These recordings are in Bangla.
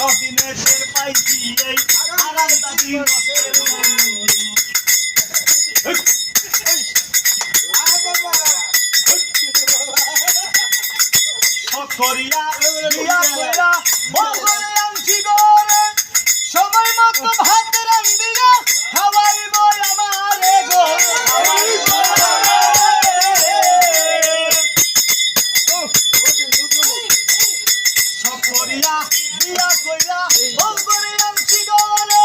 অদিনে টের পাইছি এই আরামদা দিন করিয়া করিয়া কইরা বিয়া কইরা ভোগ করে আনছি গরে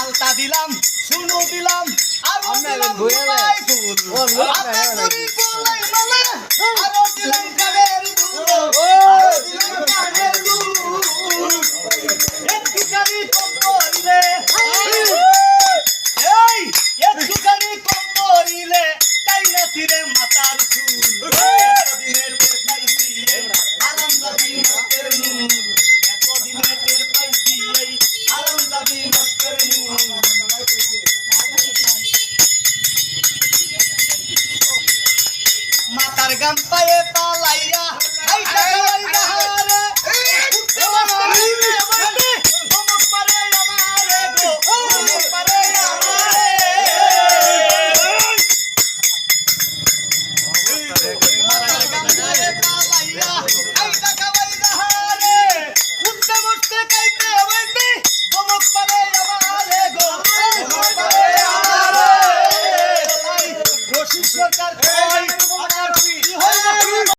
আলতা দিলাম শুনো দিলাম আর দিলাম ঘুরে gampaye pa